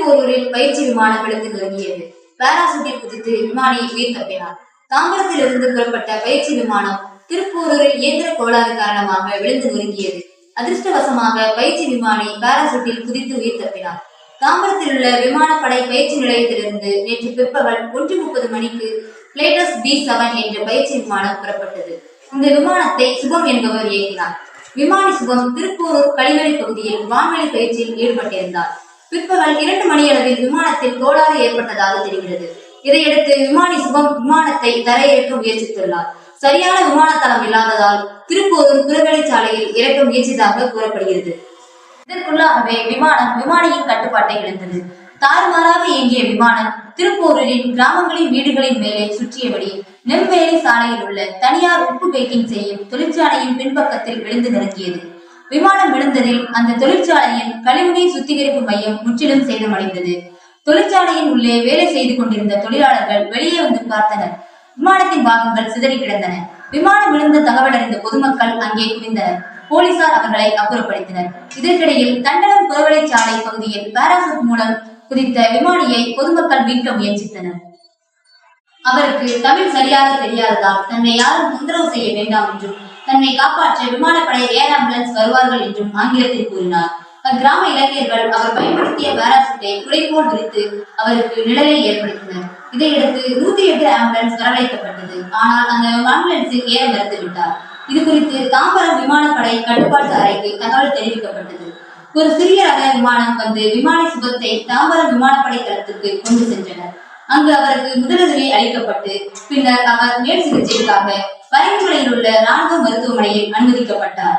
திருப்போரூரில் பயிற்சி விமானம் விழுந்து நொறுங்கியது பாராசூட்டில் குதித்து விமானி உயிர் தப்பினார் தாம்பரத்தில் இருந்து புறப்பட்ட பயிற்சி விமானம் திருப்போரூரில் இயந்திர கோளாறு காரணமாக விழுந்து நொறுங்கியது அதிர்ஷ்டவசமாக பயிற்சி விமானி பாராசூட்டில் குதித்து உயிர் தப்பினார் தாம்பரத்தில் உள்ள விமானப்படை பயிற்சி நிலையத்திலிருந்து நேற்று பிற்பகல் ஒன்று முப்பது மணிக்கு பிளேட்டஸ் பி செவன் என்ற பயிற்சி விமானம் புறப்பட்டது. இந்த விமானத்தை சுபம் என்பவர் இயக்கினார். விமானி சுபம் திருப்பூரூர் களிமலை பகுதியில் வான்வெளி பயிற்சியில் ஈடுபட்டிருந்தார். பிற்பகல் இரண்டு மணியளவில் விமானத்தில் கோளாறு ஏற்பட்டதாக தெரிகிறது. இதையடுத்து விமானி சுபம் விமானத்தை தரையிறக்க முயற்சித்துள்ளார். சரியான விமான தளம் இல்லாததால் திருப்பூரும் குறுவெளி சாலையில் இறக்க முயற்சிதாக கூறப்படுகிறது. இதற்குள்ளாகவே விமானம் விமானியின் கட்டுப்பாட்டை இழந்தது. தாறுமாறாக இயங்கிய விமானம் திருப்பூரின் கிராமங்களின் வீடுகளின் மேலே சுற்றியபடி நெம்மேலி சாலையில் உள்ள தனியார் உப்பு பேக்கிங் செய்யும் தொழிற்சாலையின் பின்பக்கத்தில் விழுந்து நெருங்கியது விமானம் விழுந்ததில் அந்த தொழிற்சாலையின் கழிவுநீர் சுத்திகரிப்பு மையம் முற்றிலும் சேதமடைந்தது. தொழிற்சாலையின் உள்ளே வேலை செய்து கொண்டிருந்த தொழிலாளர்கள் வெளியே வந்து பார்த்தனர். விமானத்தின் பாகங்கள் சிதறி கிடந்தன. விமானம் விழுந்த தகவல் அறிந்த பொதுமக்கள் அங்கே குவிந்தனர். போலீசார் அவர்களை அப்புறப்படுத்தினர். இதற்கிடையில் தண்டலம் புறவழிச்சாலை பகுதியில் பாராசூட் மூலம் குதித்த விமானியை பொதுமக்கள் மீட்க முயற்சித்தனர். அவருக்கு தமிழ் சரியாக தெரியாததால் தன்னை யாரும் தொந்தரவு செய்ய வேண்டாம் என்றும் தன்னை காப்பாற்ற விமானப்படை ஏர் ஆம்புலன்ஸ் வருவார்கள் என்றும் ஆங்கிலத்தில் கூறினார். அக்கிராம இளைஞர்கள் அவர் பயன்படுத்திய பாராசூட்டை குடைபோல் விரித்து அவருக்கு நிழலை ஏற்படுத்தினர். இதையடுத்து நூத்தி எட்டு ஆம்புலன்ஸ் வரவழைக்கப்பட்டது. ஆனால் அந்த ஆம்புலன்ஸில் ஏற மறுத்துவிட்டார் இது குறித்து தாம்பரம் விமானப்படை கட்டுப்பாட்டு அறைக்கு தகவல் தெரிவிக்கப்பட்டது. ஒரு சிறிய ரக விமானம் வந்து விமானி சுபத்தை தாம்பரம் விமானப்படை தளத்துக்கு கொண்டு சென்றனர். அங்கு அவருக்கு முதலுதவி அளிக்கப்பட்டு பின்னர் அவர் மேல் சிகிச்சைக்காக பரிந்துரையில் உள்ள ராணுவ மருத்துவமனையில் அனுமதிக்கப்பட்டார்.